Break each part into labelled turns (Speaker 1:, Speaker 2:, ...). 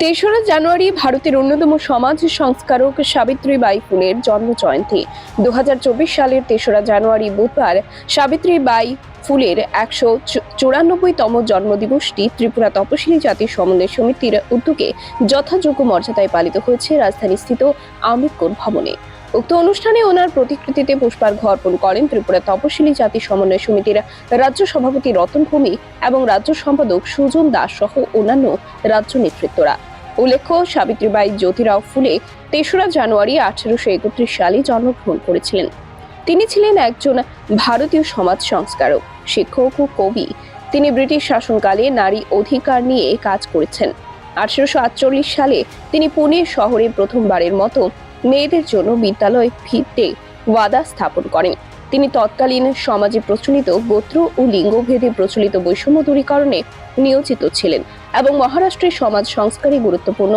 Speaker 1: তেসরা জানুয়ারি ভারতের অন্যতম সমাজ সংস্কারক সাবিত্রী বাই ফুলের জন্ম জয়ন্তী দু হাজার চব্বিশ সালের তেসরা জানুয়ারি বুধবার সাবিত্রী বাই ফুলের একশো চুরানব্বইতম জন্মদিবসটি ত্রিপুরা তপশিলি জাতি সমন্বয় সমিতির উদ্যোগে যথাযোগ্য মর্যাদায় পালিত হয়েছে রাজধানীস্থিত আম্বেদকর ভবনে। উক্ত অনুষ্ঠানে ওনার প্রতিকৃতিতে পুষ্পার্ঘ অর্পণ করেন ত্রিপুরা তপশিলি জাতি সমন্বয় সমিতির রাজ্য সভাপতি রতন ভূমি এবং রাজ্য সম্পাদক সুজন দাস সহ অন্যান্য রাজ্য নেতৃত্বরা। উল্লেখ্য, সাবিত্রীবাই জ্যোতিরাও ফুলে তেসরা জানুয়ারি আঠারোশো একত্রিশ সালে জন্মগ্রহণ করেছিলেন। তিনি ছিলেন একজন ভারতীয় সমাজ সংস্কারক, শিক্ষক ও কবি। তিনি ব্রিটিশ শাসনকালে নারী অধিকার নিয়ে কাজ করেছেন। আঠারোশো আটচল্লিশ সালে তিনি পুনে শহরে প্রথমবারের মতো মেয়েদের জন্য বিদ্যালয় ভিত্তে ওয়াদা স্থাপন করেন। তিনি তৎকালীন সমাজে প্রচলিত গোত্র ও লিঙ্গভেদে প্রচলিত বৈষম্য দূরীকরণে নিয়োজিত ছিলেন এবং মহারাষ্ট্রের সমাজ সংস্কারে গুরুত্বপূর্ণ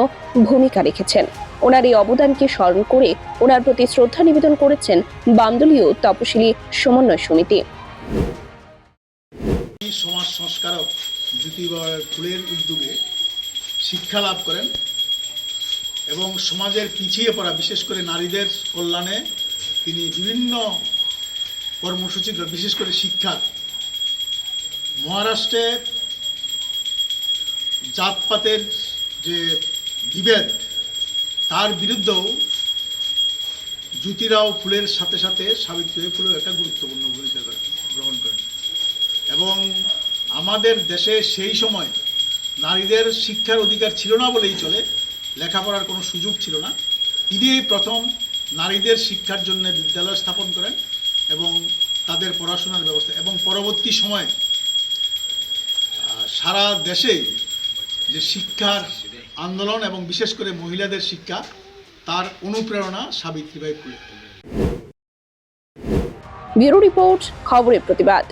Speaker 1: ভূমিকা রেখেছেন। ওনার এই অবদানকে স্মরণ করে ওনার প্রতি শ্রদ্ধা নিবেদন করেছেন বামদলীয় তপশিলি সমন্বয় সমিতি।
Speaker 2: সমাজ সংস্কারক জ্যোতিবা ফুলের উদ্যোগে শিক্ষা লাভ করেন। এবং সমাজের পিছিয়ে পড়া, বিশেষ করে নারীদের কল্যাণে তিনি বিভিন্ন কর্মসূচি বিশেষ করে শিক্ষা। মহারাষ্ট্রে জাতপাতের যে বিভেদ, তার বিরুদ্ধেও জ্যোতিরাও ফুলের সাথে সাথে সাবিত্রী ফুলেও একটা গুরুত্বপূর্ণ ভূমিকা গ্রহণ করেন। এবং আমাদের দেশে সেই সময় নারীদের শিক্ষার অধিকার ছিল না বলেই চলে। লেখাপড়ার কোনো সুযোগ ছিল না। তিনি প্রথম নারীদের শিক্ষার জন্য বিদ্যালয় স্থাপন করেন এবং তাদের পড়াশোনার ব্যবস্থা এবং পরবর্তী সময়ে সারা দেশে যে শিক্ষার আন্দোলন এবং বিশেষ করে মহিলাদের শিক্ষা, তার অনুপ্রেরণা সাবিত্রীবাই ফুলে
Speaker 1: ব্যুরো রিপোর্ট, খবরের প্রতিবাদ।